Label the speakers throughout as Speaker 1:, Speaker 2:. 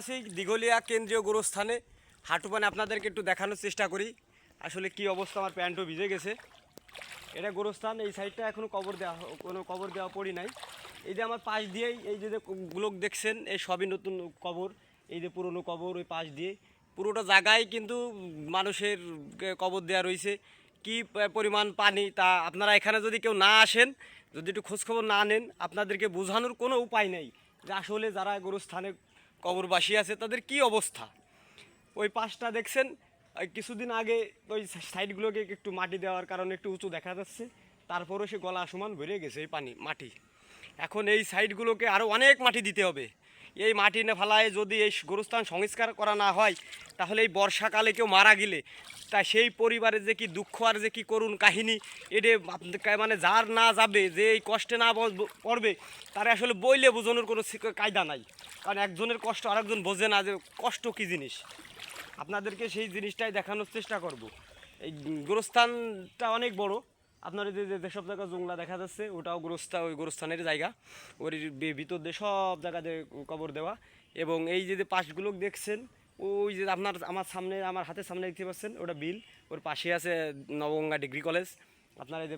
Speaker 1: আছি দিঘলিয়া কেন্দ্রীয় গোরস্থানে। হাঁটু পানে আপনাদেরকে একটু দেখানোর চেষ্টা করি। আসলে কি অবস্থা, আমার প্যান্টও ভিজে গেছে। এটা গোরস্থান, এই সাইডটা এখনও কবর দেওয়া কোনো কবর দেওয়া পড়ি নাই। এই যে আমার পাশ দিয়েই, এই যে যে গুলোক দেখছেন, এই সবই নতুন কবর। এই যে পুরনো কবর, ওই পাশ দিয়ে। পুরোটা জায়গায় কিন্তু মানুষের কবর দেওয়া রয়েছে কি পরিমাণ পানি তা আপনারা এখানে যদি কেউ না আসেন, যদি একটু খোঁজখবর না নেন, আপনাদেরকে বোঝানোর কোনো উপায় নেই যে আসলে যারা গোরস্থানে কবরবাসী আছে, তাদের কি অবস্থা? ওই পাশটা দেখছেন কিছুদিন আগে ওই সাইডগুলোকে একটু মাটি দেওয়ার কারণে একটু উঁচু দেখা যাচ্ছে, তারপরও সে গলা সমান ভরে গেছে এই পানি, মাটি। এখন এই সাইডগুলোকে আরও অনেক মাটি দিতে হবে। এই মাটি না ফেলায় যদি এই গোরস্থান সংস্কার করা না হয়, তাহলে এই বর্ষাকালে কেউ মারা গেলে। তা সেই পরিবারের যে কি দুঃখ আর যে কি করুন কাহিনী এটা মানে যার না যাবে, যে এই কষ্টে না পড়বে, তারা আসলে বইলে বোঝানোর কোনো কায়দা নাই। কারণ একজনের কষ্ট আরেকজন বোঝে না যে কষ্ট কী জিনিস। আপনাদেরকে সেই জিনিসটাই দেখানোর চেষ্টা করব। এই গোরস্থানটা অনেক বড় আপনার এই যে যেসব জায়গায় জংলা দেখা যাচ্ছে, ওটাও গোরস্থান ওই গোরস্থানের জায়গা। ওর ভিতর দিয়ে সব জায়গাতে কবর দেওয়া। এবং এই যে যে পাশগুলো দেখছেন, ওই যে আপনার আমার সামনে, আমার হাতের সামনে দেখতে পাচ্ছেন, ওটা বিল। ওর পাশে আছে নবগঙ্গা ডিগ্রি কলেজ। আপনার এই যে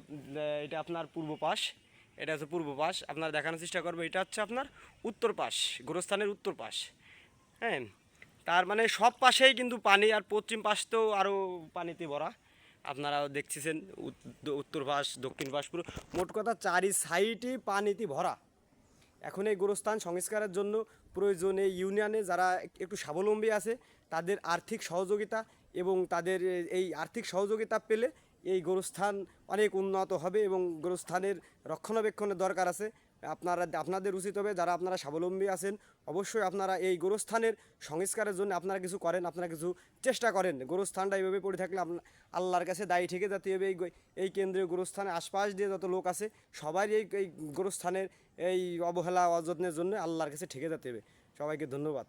Speaker 1: এটা আপনার পূর্ব পাশ। এটা হচ্ছে পূর্ব পাশ। আপনারা দেখানোর চেষ্টা করব, এটা হচ্ছে আপনার উত্তর পাশ, গোরস্থানের উত্তর পাশ। হ্যাঁ? তার মানে সব পাশেই কিন্তু পানি, আর পশ্চিম পাশ তো আরও পানিতে ভরা। আপনারাও দেখতেছেন উত- উত্তর পাশ দক্ষিণ পাশ পুরো মোট কথা চারি সাইডই পানিতে ভরা। এখন এই গোরস্থান সংস্কারের জন্য প্রয়োজন ইউনিয়নে যারা একটু স্বাবলম্বী আছে, তাদের আর্থিক সহযোগিতা এবং তাদের এই আর্থিক সহযোগিতা পেলে এই গোরস্থান অনেক উন্নত হবে এবং গোরস্থানের রক্ষণাবেক্ষণের দরকার আছে। আপনারা আপনাদের উচিত হবে, যারা আপনারা স্বাবলম্বী আছেন, অবশ্যই আপনারা এই গোরস্থানের সংস্কারের জন্য আপনারা কিছু করেন, আপনারা কিছু চেষ্টা করেন। গোরস্থানটা এইভাবে পড়ে থাকলে আল্লাহর কাছে দায়ী থেকে যাতে হবে। এই এই কেন্দ্রীয় গোরস্থানের আশপাশ দিয়ে যত লোক আছে, সবাই এই এই গোরস্থানের এই অবহেলা, অযত্নের জন্য আল্লাহর কাছে ঠেকে যেতে হবে। সবাইকে ধন্যবাদ।